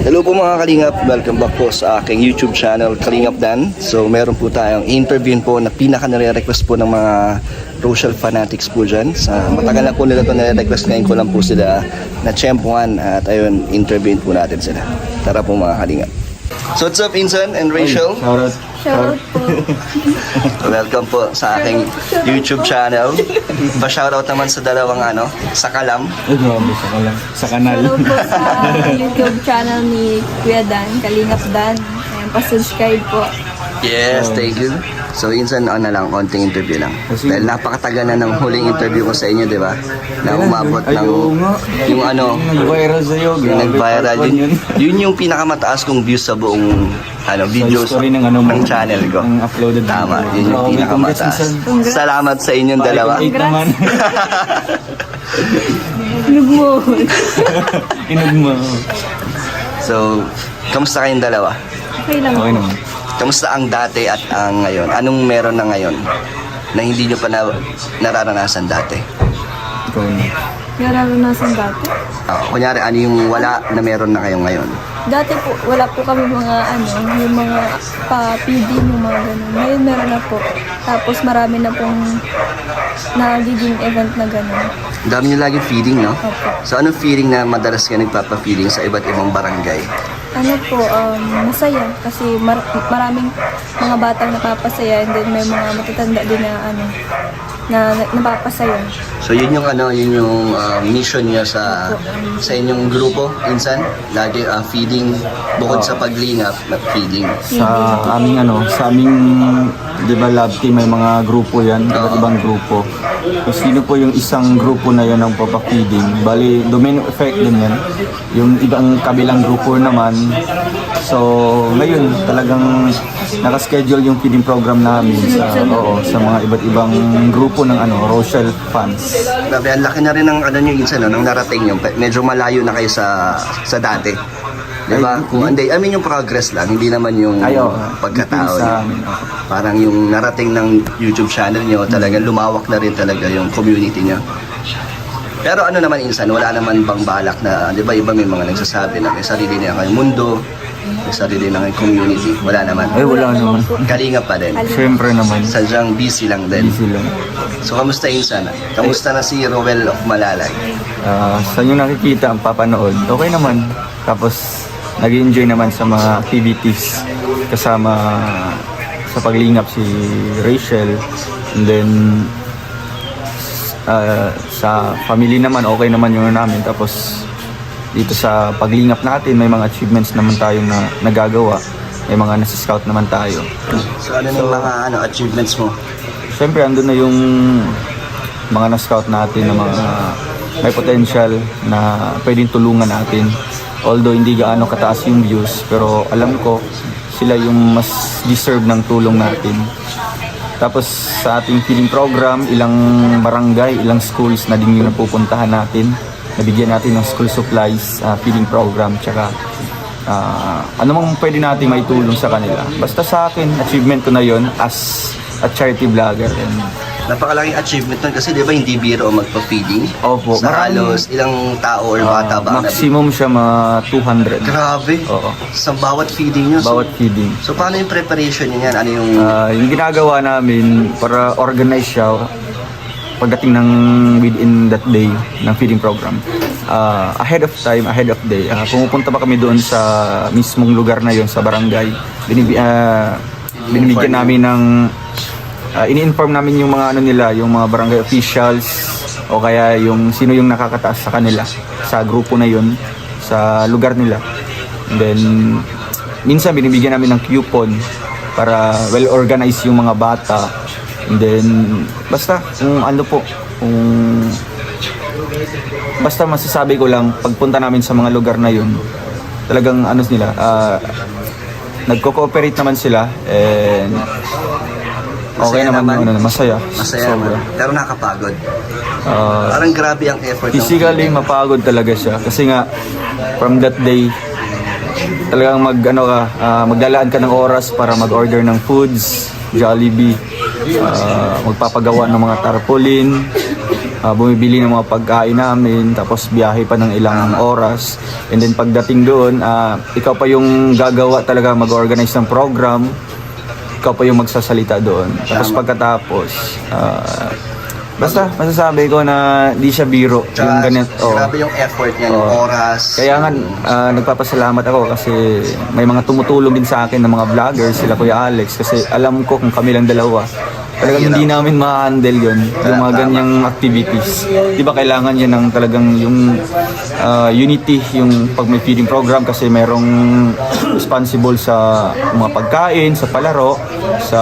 Hello po mga Kalingap, welcome back po sa aking YouTube channel Kalingap Dan. So meron po tayong interview po na pinaka nare-request po ng mga Rochelle fanatics po dyan. Sa matagal na po nila ito nare-request ngayon ko lang po sila na champuan at ayun, interviewin po natin sila. Tara po mga Kalingap. So what's up Insan and Rachel? Shoutout. Shoutout po. Welcome po sa aking YouTube channel. Pa-shoutout naman sa dalawang ano, sa Kalam. Ay, grabe sa kalang. Sa kanal. Shoutout po sa YouTube channel ni Kuya Dan, Kalingap Dan. Ayan, pa-subscribe po. Yes, thank you. So, insan ano lang, konting interview lang. Kasi- Dahil napakatagal na ng huling interview ko sa inyo, di ba? Na umabot ng, yung ano, nag-viral sa'yo. yung grabe, nag-viral. part one Yun, yun yung pinakamataas kong views sa buong ano, video Sa history ng ano mo. ng channel ko. Ng uploaded. Tama, yun yung Grabe, pinakamataas. Salamat sa inyong dalawa. Eight naman. Inog mo. Inog mo. So, kamusta kayong dalawa? Okay lang Okay naman. Kamusta ang dati at ang ngayon? Anong meron na ngayon na hindi nyo pa na, nararanasan dati? Ikaw na. Nararanasan dati. Ah, kunyari, ano yung wala na meron na kayo ngayon? Dati po, wala po kami mga ano, yung mga pa-PD, yung mga ganun. Ngayon meron na po. Tapos marami na pong nagiging event na ganun. Ang dami nyo lagi feeding, no? Opo. So, anong feeling na madalas ka nagpapa-feeding sa iba't ibang barangay? Ano po, um, masaya. Kasi mar- maraming mga batang napapasaya and then may mga matatanda din na ano, na, na napapasaya. So, yun yung ano, yun yung ah, mission niya sa sa inyong grupo, insan. Lagi ah, feeding, bukod sa paglingap, feeding. Sa aming ano, sa aming, di ba lab team, may mga grupo yan, iba't ibang grupo. Kung sino po yung isang grupo na yan ang papapiding, bali, domino effect din yan. Yung ibang kabilang grupo naman, so ngayon talagang nakaschedule yung feeding program namin sa, oo, sa mga iba't ibang grupo ng ano, Rochelle fans. Grabe, ang laki na rin ng ano nyo, insan, no, nang narating nyo. Medyo malayo na kayo sa sa dati. Di ba? Ay, Kung hindi, I mean yung progress lang, hindi naman yung Ay, oo. pagkatao. Sa niyo. amin, oo. Parang yung narating ng YouTube channel nyo, talagang lumawak na rin talaga yung community nyo. Pero ano naman insan, wala naman bang balak na, di ba iba may mga nagsasabi na may sarili na kayong mundo, may sarili na kayong community. Wala naman. Ay, wala naman. Kalinga pa din. Siyempre naman, Sadyang busy lang din. busy lang. So, kamusta insan? Kamusta na si Rowell of Malalay? Ah, sa yung nakikita ang papanood, okay naman. Tapos, nag enjoy naman sa mga activities kasama sa paglingap si Rachel. And then, ah, sa family naman, okay naman yung namin. Tapos, dito sa paglingap natin, may mga achievements naman tayong na, nagagawa. May mga nasa-scout naman tayo. So, ano yung mga ano, achievements mo? Siyempre, andun na yung mga na-scout natin na mga may potential na pwedeng tulungan natin. Although hindi gaano kataas yung views, pero alam ko sila yung mas deserve ng tulong natin. Tapos sa ating feeding program, ilang barangay, ilang schools na din yung napupuntahan natin. Nabigyan natin ng school supplies, ah, feeding program, tsaka ah, ano mang pwede natin maitulong sa kanila. Basta sa akin, achievement ko na yon as a charity vlogger. And, Napakalaking achievement nun kasi di ba hindi biro ang magpa-feeding? Opo, Sa maraming- halos ilang tao or bata ba? ang maximum siya mga 200 nabigyan? Grabe. Oo. Sa bawat feeding nyo. So, bawat feeding. so, paano yung preparation nyo yan? Ano yung... Ah, yung ginagawa namin para organize siya pagdating ng within that day ng feeding program. Ah, ahead of time, ahead of day, ah, pumupunta pa kami doon sa mismong lugar na yon sa barangay. Binibi, ah, binibigyan namin ng ah, ini-inform namin yung mga ano nila, yung mga barangay officials o kaya yung sino yung nakakataas sa kanila sa grupo na yon sa lugar nila. And then minsan binibigyan namin ng coupon para well organized yung mga bata. And then basta kung ano po kung basta masasabi ko lang pagpunta namin sa mga lugar na yun talagang ano nila ah, nagko-cooperate naman sila and okay naman, naman. ano, masaya Masaya sobra. naman. Pero nakakapagod. Ah, Parang grabe ang effort. ng physically feeding. mapagod talaga siya kasi nga from that day talagang mag ano ka ah, maglalaan ka ng oras para mag-order ng foods Jollibee ah, magpapagawa ng mga tarpaulin ah, bumibili ng mga pagkain namin, tapos biyahe pa ng ilang oras. And then pagdating doon, ah, ikaw pa yung gagawa talaga mag-organize ng program, ikaw pa yung magsasalita doon. Tapos pagkatapos, ah, basta masasabi ko na di siya biro. yung Tsaka, ganit, oh. grabe yung effort niya, yung Oo. oras. Kaya nga, ah, nagpapasalamat ako kasi may mga tumutulong din sa akin ng mga vloggers, sila Kuya Alex, kasi alam ko kung kami lang dalawa, talagang hindi namin ma-handle yun, yung mga ganyang activities. Di ba kailangan yan ng talagang yung ah, unity, yung pag may feeding program kasi merong responsible sa mga pagkain, sa palaro, sa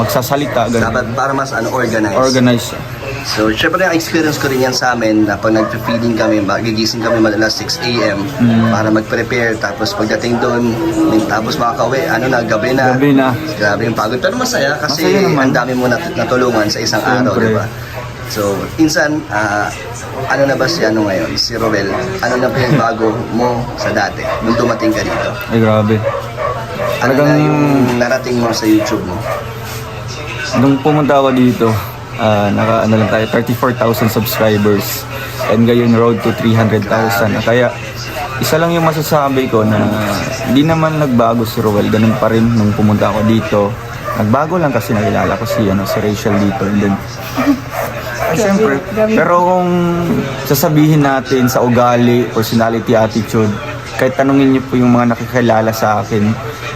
magsasalita, ganun. Dapat para mas ano, organized. Organize siya. So, syempre experience ko rin yan sa amin na pag nagpe-feeding kami, magigising kami madalas 6 a.m. Mm. para mag-prepare. Tapos pagdating doon, tapos makakauwi, ano na, gabi na. Gabi na. Grabe yung pagod. Pero masaya kasi Masaya naman. ang dami mo nat- natulungan sa isang araw, Siyempre. di ba? So, insan, ah, ano na ba si ano ngayon, si Roel? Ano na pinagbago mo sa dati nung dumating ka dito? Ay, grabe. Ano na Talagang- yung narating mo sa YouTube mo? Nung pumunta ako dito, ah, naka ano lang tayo, 34,000 subscribers. And ngayon road to 300,000. Kaya isa lang yung masasabi ko na hindi naman nagbago si Roel. Ganun pa rin nung pumunta ako dito. Nagbago lang kasi nakilala ko si, ano, si Rachel dito. And then, ay, siyempre. Pero kung sasabihin natin sa ugali, personality, attitude, kahit tanungin niyo po yung mga nakikilala sa akin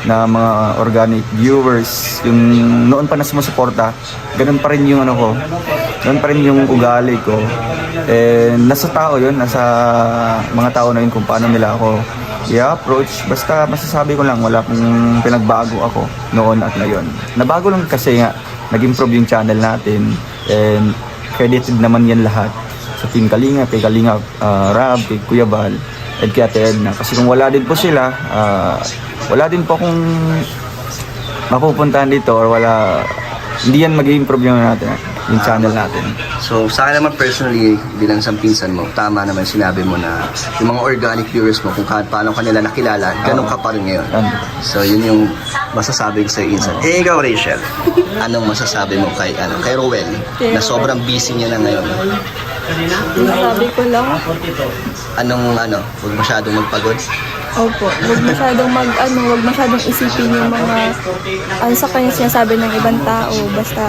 na mga organic viewers, yung noon pa na sumusuporta, ganun pa rin yung ano ko, ganun pa rin yung ugali ko. And nasa tao yun, nasa mga tao na yun kung paano nila ako i-approach. Basta masasabi ko lang, wala pong pinagbago ako noon at ngayon. Nabago lang kasi nga, nag-improve yung channel natin and credited naman yan lahat sa Team Kalinga, kay Kalinga ah, Rab, kay Kuya Bal, at kay Ate Edna. Kasi kung wala din po sila, ah, wala din po akong mapupuntahan dito or wala, hindi yan mag-improve yung natin, yung channel natin. So, sa akin naman personally, bilang isang pinsan mo, tama naman sinabi mo na yung mga organic viewers mo, kung ka, paano kanila nakilala, ganun ka pa rin ngayon. So, yun yung masasabi ko sa insan. Eh, ikaw, Rachel, anong masasabi mo kay, ano, kay Rowell, na sobrang busy niya na ngayon? Sabi ko lang, Anong, ano, huwag masyadong magpagod? opo, huwag masyadong mag, ano, huwag masyadong isipin yung mga, ano sa kanya sinasabi ng ibang tao, basta,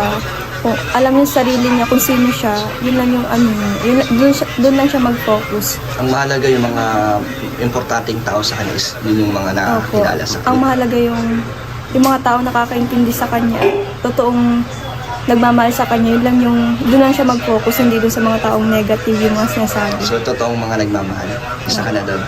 kung alam niya sa sarili niya kung sino siya, yun lang yung ano, yun, dun, siya- dun lang siya mag-focus. Ang mahalaga yung mga importanteng tao sa kanya is yun yung mga nakakilala sa Ang kanya. mahalaga yung yung mga tao nakakaintindi sa kanya, totoong nagmamahal sa kanya, yun lang yung, doon lang siya mag-focus, hindi doon sa mga taong negative yung mga sinasabi. So, totoong mga nagmamahal. Isa ka na doon.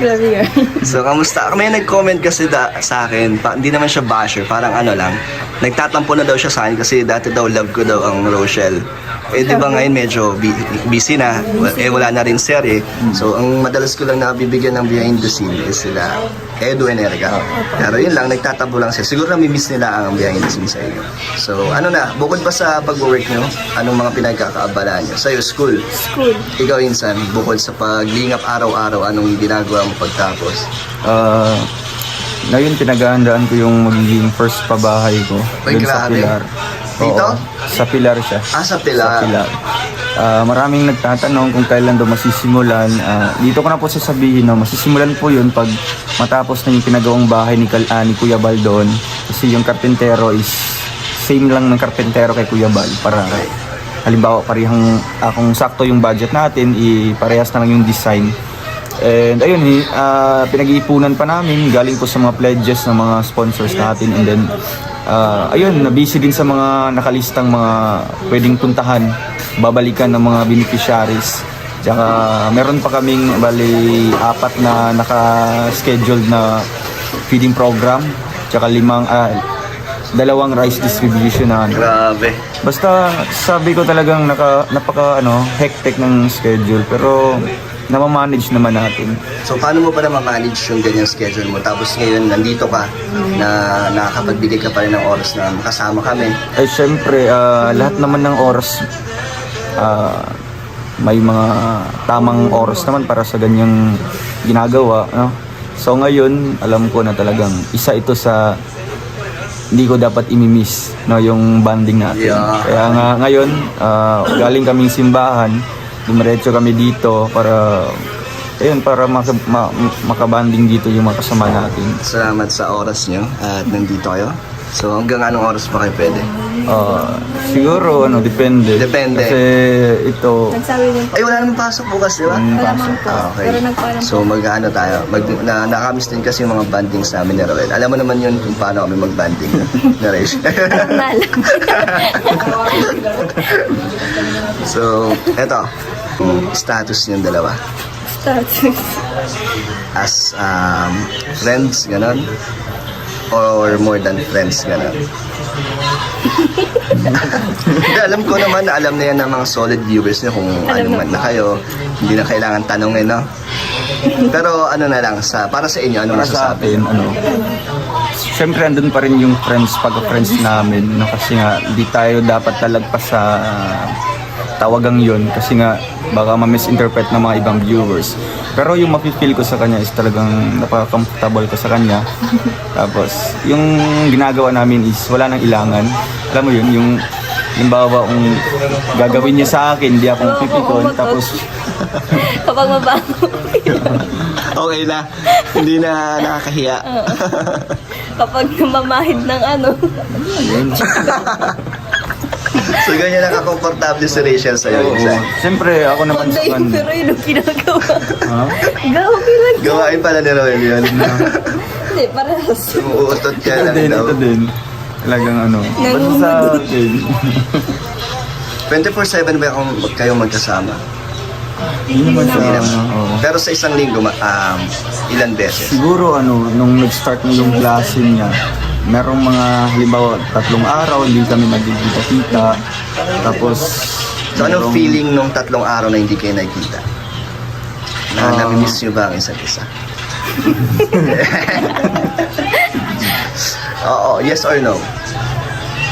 Grabe yun. So, kamusta? May nag-comment kasi da, sa akin, pa, hindi naman siya basher, parang ano lang. Nagtatampo na daw siya sa akin kasi dati daw love ko daw ang Rochelle. Eh, di ba ngayon medyo busy na, eh wala na rin serye. So, ang madalas ko lang nabibigyan ng behind the scene is sila Edu and Erica. Pero yun lang, nagtatampo lang siya. Siguro nami-miss nila ang behind the scene sa inyo. So, ano na, bukod pa sa pag-work nyo, anong mga pinagkakaabalaan nyo? Sa'yo, school. School. Ikaw, Insan, bukod sa paglingap araw-araw, anong ginagawa mo pagtapos? Ah, ngayon pinaghahandaan ko yung magiging first pabahay ko Ay, dun sa grabe. Pilar. Dito? Oo, sa Pilar siya. Ah, sa Sa Pilar. Ah, maraming nagtatanong kung kailan daw masisimulan. Ah, dito ko na po sasabihin no, masisimulan po yun pag matapos na yung pinagawang bahay ni, Kal- ah, ni Kuya Bal doon. Kasi yung karpentero is same lang ng karpentero kay Kuya Bal para halimbawa parehang ah, kung sakto yung budget natin, iparehas na lang yung design. And ayun, ah, pinag-iipunan pa namin galing po sa mga pledges ng mga sponsors natin and then ah, ayun, na-busy din sa mga nakalistang mga pwedeng puntahan, babalikan ng mga beneficiaries. Tsaka meron pa kaming bali apat na naka-scheduled na feeding program, tsaka limang ah, dalawang rice distribution na ano. Grabe. Basta sabi ko talagang naka, napaka ano, hectic ng schedule pero namamanage naman natin. So, paano mo pa na manage yung ganyang schedule mo? Tapos ngayon, nandito ka na nakakapagbigay ka pa rin ng oras na makasama kami. Eh syempre, ah, lahat naman ng oras ah, may mga tamang oras naman para sa ganyang ginagawa. No? So ngayon, alam ko na talagang isa ito sa hindi ko dapat imimiss no yung banding natin. Yeah. Kaya nga ngayon ah, galing kaming simbahan, dumiretso kami dito para ayun para maka, ma- makabanding dito yung mga kasama natin. Salamat sa oras nyo at nandito kayo. So hanggang anong oras pa kayo pwede? Ah, siguro ano depende. Depende. Kasi ito Nagsabi din po. Ay, wala namang pasok bukas, di ba? Wala man po. Ah, okay. Pero nagpaalam. So mag-ano tayo, mag, na, nakamiss din kasi yung mga bandings namin ni Roel. Alam mo naman yun kung paano kami mag-banding na so, eto, yung status niyong dalawa. Status. As um, friends, ganon? Or more than friends, ganon? Hindi, alam ko naman na alam na yan ng mga solid viewers niyo kung ano man na kayo. Hindi na kailangan tanongin, no? Pero ano na lang, sa, para sa inyo, ano para sa masasabi? atin ano Siyempre andun pa rin yung friends pagka-friends namin no kasi nga di tayo dapat talagpas sa tawagang yon kasi nga baka ma-misinterpret ng mga ibang viewers. Pero yung mapipil ko sa kanya is talagang napaka-comfortable ko sa kanya. Tapos yung ginagawa namin is wala nang ilangan. Alam mo yun, yung Limbawa kung gagawin niya sa akin, hindi ako pipikon, tapos Kapag mabago. Okay na. Hindi na nakakahiya. Kapag namamahid ng ano. so, ganyan nakakomportable si Rachel sa'yo. Oo. minsan. Siyempre, ako naman sa yung kanya. pero yun ang ginagawa. Ha? Gabi lang. Gawain pala ni Roel yun. Hindi, parehas. Umuutot ka Ito lang din, daw. ito din. Talagang ano. Basta sa atin. 24-7 ba kung kayong magkasama? Hindi naman siya, Hindi naman. ano, oo. Pero sa isang linggo, ma- um, ilan beses? Siguro ano, nung nag-start na yung klase niya, merong mga halimbawa tatlong araw hindi kami nagkikita-kita. Tapos So, anong merong- feeling nung tatlong araw na hindi kayo nakikita? Na Ah. nami-miss nyo ba ang isa't isa? Oo, yes or no?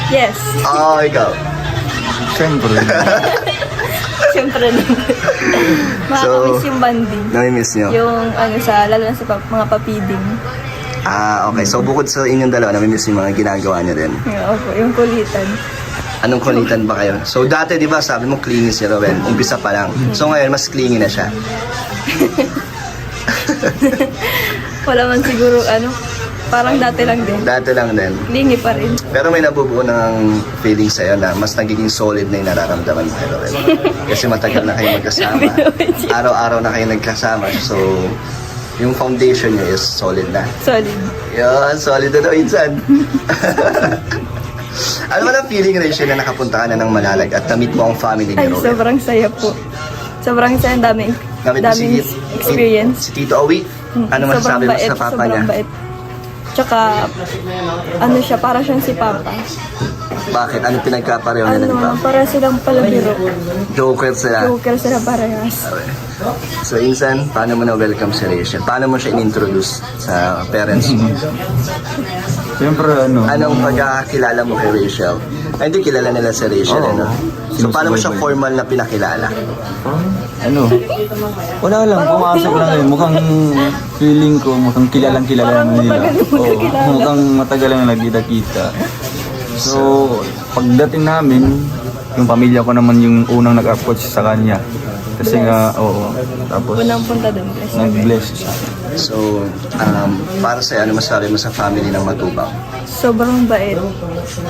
Yes. Oo, ikaw. Siyempre. Siyempre naman. Makakamiss yung banding. Nami-miss nyo? Yung ano sa, lalo na sa pa- mga papiding. Ah, okay. So, bukod sa inyong dalawa, nami-miss yung mga ginagawa nyo rin. Yung, opo, yung kulitan. Anong kulitan ba kayo? So, dati, di ba, sabi mo, clingy si Roel. Umpisa pa lang. So, ngayon, mas clingy na siya. Wala man siguro ano, parang dati lang din. Dati lang din. Lingi pa rin. Pero may nabubuo ng feeling sa'yo na mas nagiging solid na yung nararamdaman mo kay. Kasi matagal na kayo magkasama. Araw-araw na kayo nagkasama. So, yung foundation niyo is solid na. Solid. Yan, solid na daw insan. ano ba ang feeling, Rachel, na nakapunta ka na ng Malalag at na-meet mo ang family ni Ay, Roel? sobrang saya po. Sobrang saya, ang daming, mo daming si, experience. si Tito Owi. Ano Sobrang masasabi mo sa papa sobrang niya? bait. Tsaka, ano siya, para siyang si Papa. Bakit? Ano pinagkapareho nila ni Ano, Papa? para silang palabiro. Joker sila. Joker sila parehas. So, Insan, paano mo na-welcome si Rachel? Paano mo siya in-introduce sa parents mo? Siyempre ano. Anong pagkakakilala mo kay Rachel? Ay, hindi kilala nila si Rachel, Oo. ano? So, paano mo siya formal na pinakilala? Ano? Wala lang, pumasok lang yun. Mukhang feeling ko, mukhang kilalang kilala na nila. matagal na Oo, mukhang matagal lang nagkita-kita. So, pagdating namin, yung pamilya ko naman yung unang nag-approach sa kanya. Kasi nga, oo. Tapos, Unang punta bless. nag-bless siya. So, um, para sa ano masabi mo sa family ng Matubang? Sobrang bait.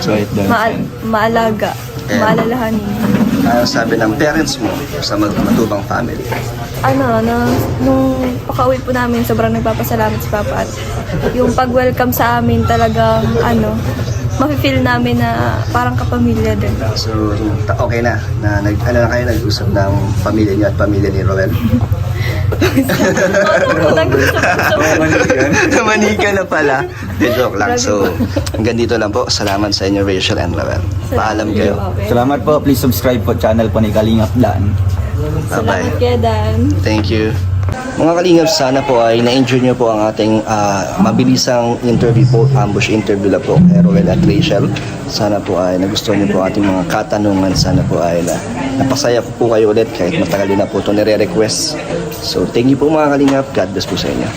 So, it done. Maal maalaga. And- Maalalahanin. Ano sabi ng parents mo sa Mat- Matubang family? ano, na, nung pakauwi po namin, sobrang nagpapasalamat si Papa at yung pag-welcome sa amin talagang, ano, mafe-feel namin na parang kapamilya din. So, ta- okay na, na nag, ano na kayo, nag-usap ng pamilya niyo at pamilya ni Roel? nag-usap-usap. Manika na pala. De, joke lang. So, hanggang dito lang po. Salamat sa inyo, Rachel and Roel. Paalam kayo. Salamat po. Please subscribe po channel po ni Kalingap Daan. Salamat Bye-bye. kaya Dan. Thank you. Mga kalingap, sana po ay na-enjoy nyo po ang ating ah, mabilisang interview po, ambush interview lang po Roel at Rachel. Sana po ay nagustuhan nyo po ating mga katanungan. Sana po ay na, napasaya po kayo ulit kahit matagal na po ito nire-request. So, thank you po mga kalingap. God bless po sa inyo.